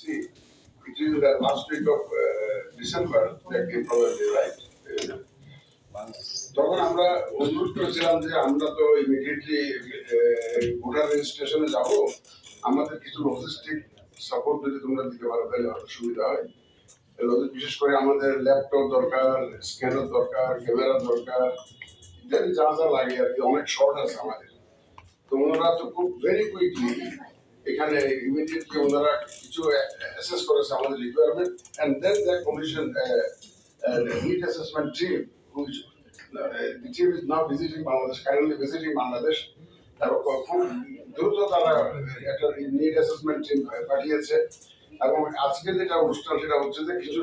See, it is the last week of uh, December that they probably right. তখন আমরা অনুরোধ করেছিলাম যে আমরা তো ইমিডিয়েটলি ভোটার রেজিস্ট্রেশনে যাব। আমাদের কিছু লজিস্টিক সাপোর্ট যদি তোমরা দিতে পারো তাহলে হয়তো সুবিধা হয়। বিশেষ করে আমাদের ল্যাপটপ দরকার স্ক্যানার দরকার ক্যামেরা দরকার ইত্যাদি যা যা লাগে আর কি অনেক শর্ট আছে আমাদের। তো ওনারা তো খুব ভেরি কুইকলি এখানে ইমিডিয়েটলি ওনারা কিছু অ্যাসেস করেছে আমাদের requirement and then the commission need assessment team which the team is now visiting Bangladesh, currently visiting Bangladesh. খুব দ্রুত তারা একটা নিড অ্যাসেসমেন্ট টিম পাঠিয়েছে। এবং আজকে যেটা অনুষ্ঠান সেটা হচ্ছে যে কিছু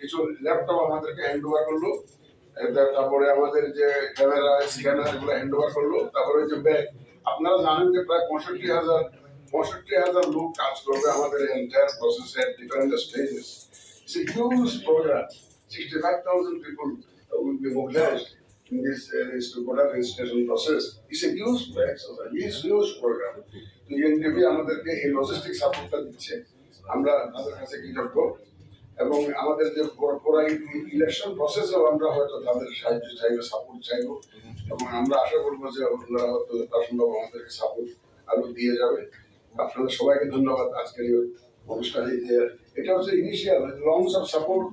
কিছু ল্যাপটপ আমাদেরকে হ্যান্ড ওভার করল তারপরে আমাদের যে ক্যামেরা স্ক্যানার এগুলো হ্যান্ড ওভার করল। তারপরে যে ব্যাগ আপনারা জানেন যে প্রায় পঁয়ষট্টি হাজার পঁয়ষট্টি হাজার লোক কাজ করবে আমাদের এন্টায়ার প্রসেসের different stages it's a huge programme sixty five thousand people will be mobilized in this uh, voter registration process. It's a huge exercise, it's huge program. তো UNDP আমাদেরকে এই লজিস্টিক সাপোর্টটা দিচ্ছে। আমরা তাদের কাছে কৃতজ্ঞ। এবং আমাদের যে পুরো- ইলেকশন প্রসেসেও আমরা হয়তো তাদের সাহায্য চাইব সাপোর্ট চাইব। এবং আমরা আশা করব যে ওনারা হয়তো যথাসম্ভব আমাদেরকে সাপোর্ট আরও দিয়ে যাবে। আপনাদের সবাইকে ধন্যবাদ আজকের এই অনুষ্ঠানে এটা হচ্ছে initial longs of support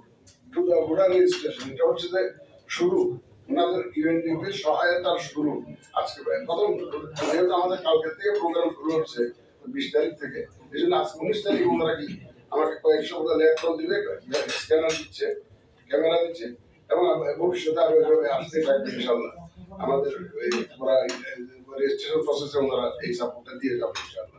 to the voter registration এটা হচ্ছে যে শুরু। ওনাদের ইউএনডিপির সহায়তার শুরু আজকে প্রথম যেহেতু আমাদের কালকে থেকে প্রোগ্রাম শুরু হচ্ছে বিশ তারিখ থেকে। এই জন্য আজকে উনিশ তারিখ ওনারা কি আমাকে কয়েকশো বোধ ল্যাপটপ দিবে স্ক্যানার দিচ্ছে ক্যামেরা দিচ্ছে এবং ভবিষ্যতে আরও এভাবে আসতে থাকবে ইনশাল্লাহ আমাদের রেজিস্ট্রেশন প্রসেসে ওনারা এই সাপোর্টটা দিয়ে যাবে ইনশাল্লাহ